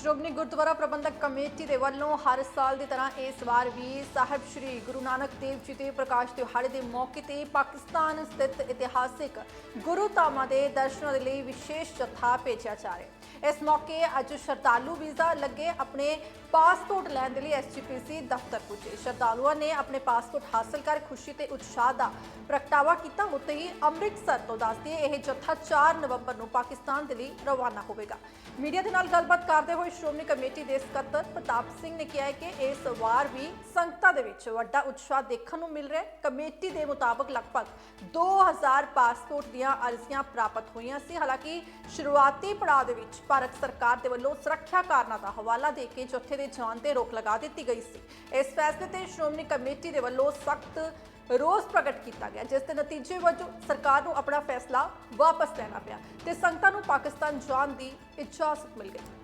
ਸ਼੍ਰੋਮਣੀ ਗੁਰਦੁਆਰਾ ਪ੍ਰਬੰਧਕ committee ਦੇ ਵੱਲੋਂ ਹਰ ਸਾਲ ਦੀ ਤਰ੍ਹਾਂ ਇਸ ਵਾਰ ਵੀ ਸਾਹਿਬ ਸ੍ਰੀ ਗੁਰੂ ਨਾਨਕ ਦੇਵ ਜੀ ਦੇ ਪ੍ਰਕਾਸ਼ ਦਿਹਾੜੇ ਦੇ ਮੌਕੇ ਤੇ ਪਾਕਿਸਤਾਨ ਸਥਿਤ ਇਤਿਹਾਸਿਕ ਗੁਰੂ ਧਾਮਾਂ ਦੇ ਦਰਸ਼ਨਾਂ ਦੇ ਲਈ ਵਿਸ਼ੇਸ਼ ਜਥਾ ਭੇਜਿਆ ਜਾ ਰਿਹਾ ਇਸ ਮੌਕੇ ਅੱਜ ਸ਼ਰਧਾਲੂ ਵੀਜ਼ਾ ਲੱਗੇ ਆਪਣੇ ਪਾਸਪੋਰਟ ਲੈਣ ਦੇ ਲਈ ਐਸਜੀਪੀਸੀ ਦਫ਼ਤਰ ਪੁੱਜੇ। ਸ਼ਰਧਾਲੂਆਂ ਨੇ ਆਪਣੇ ਪਾਸਪੋਰਟ ਹਾਸਲ ਕਰ ਖੁਸ਼ੀ ਤੇ ਉਤਸ਼ਾਹ ਦਾ ਪ੍ਰਗਟਾਵਾ ਕੀਤਾ। ਉੱਤੇ ਹੀ ਅੰਮ੍ਰਿਤਸਰ ਤੋਂ ਦੱਸਦੀ ਇਹ ਜਥਾ 4 ਨਵੰਬਰ ਨੂੰ ਪਾਕਿਸਤਾਨ ਦੇ ਲਈ ਰਵਾਨਾ ਹੋਵੇਗਾ। ਮੀਡੀਆ ਦੇ ਨਾਲ ਗੱਲਬਾਤ ਕਰਦੇ ਹੋਏ ਸ਼੍ਰੋਮਣੀ ਕਮੇਟੀ ਦੇ ਸਕੱਤਰ ਪ੍ਰਤਾਪ ਸਿੰਘ ਨੇ ਕਿਹਾ ਹੈ ਕਿ ਇਸ ਵਾਰ ਵੀ ਸੰਗਤਾਂ ਦੇ ਵਿੱਚ ਵੱਡਾ ਉਤਸ਼ਾਹ ਦੇਖਣ ਨੂੰ ਮਿਲ ਰਿਹਾ ਹੈ। ਕਮੇਟੀ ਦੇ ਮੁਤਾਬਕ ਲਗਭਗ 2000 ਪਾਸਪੋਰਟ ਦੀਆਂ ਅਰਜ਼ੀਆਂ ਪ੍ਰਾਪਤ ਹੋਈਆਂ ਸੀ। ਹਾਲਾਂਕਿ ਸ਼ੁਰੂਆਤੀ ਪੜਾਅ ਦੇ ਵਿੱਚ ਭਾਰਤ ਸਰਕਾਰ ਦੇ ਵੱਲੋਂ ਸੁਰੱਖਿਆ ਕਾਰਨਾਂ ਦਾ ਹਵਾਲਾ ਦੇ ਕੇ ਜਥੇ ਦੇ ਜਾਣ ਤੇ ਰੋਕ ਲਗਾ ਦਿੱਤੀ ਗਈ ਸੀ। ਇਸ ਫੈਸਲੇ ਤੇ ਸ਼੍ਰੋਮਣੀ ਕਮੇਟੀ ਦੇ ਵੱਲੋਂ ਸਖਤ ਰੋਸ ਪ੍ਰਗਟ ਕੀਤਾ ਗਿਆ, ਜਿਸ ਦੇ ਨਤੀਜੇ ਵਜੋਂ ਸਰਕਾਰ ਨੂੰ ਆਪਣਾ ਫੈਸਲਾ ਵਾਪਸ ਲੈਣਾ ਪਿਆ ਤੇ ਸੰਗਤਾਂ ਨੂੰ ਪਾਕਿਸਤਾਨ ਜਾਣ ਦੀ ਇਜਾਜ਼ਤ ਮਿਲ ਗਈ।